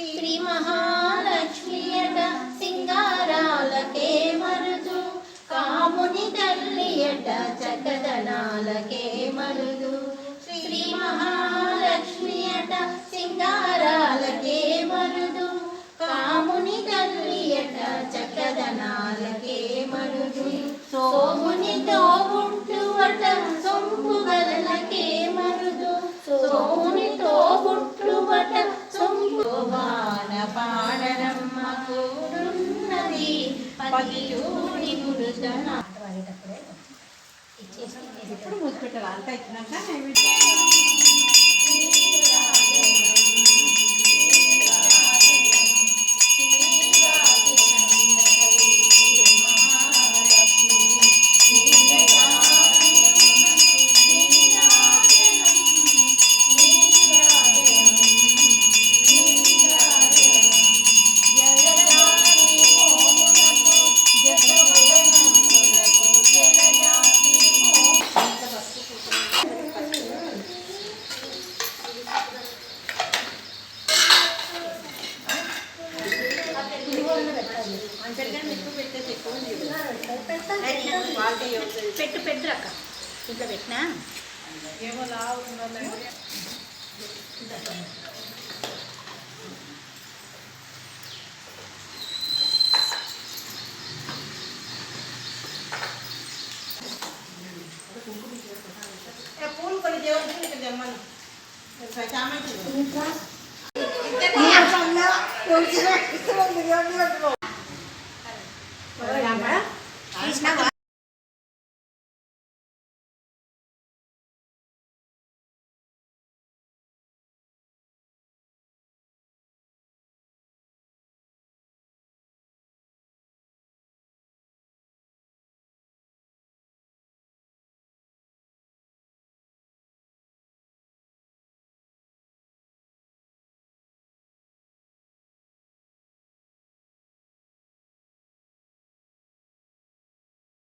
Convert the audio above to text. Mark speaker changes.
Speaker 1: శ్రీ మహాలక్ష్మియట సింగారాలకే మరుదు. కాముని తల్లియట చకదనాలకే మరుదు. శ్రీ మహాలక్ష్మియట సింగారాలకే మరుదు. కాముని తల్లియట చకదనాలకే చక్కదనాలకే మరుదు. సోమునితో పాడనమ్మ కూడున్నది పదియూడి గురుతన
Speaker 2: ఎప్పుడు మూసి పెట్టాలి అంతా ఇచ్చినాక
Speaker 1: పెట్టు పెట్టు అక్క ఇంట్లో పెట్టినా
Speaker 2: ఏమో లావు ఉన్నోళ్ళకి ఏ పూలు కొన్ని దేవుడికి ఇక్కడ తెమ్మను ఇక్కడ చామంతి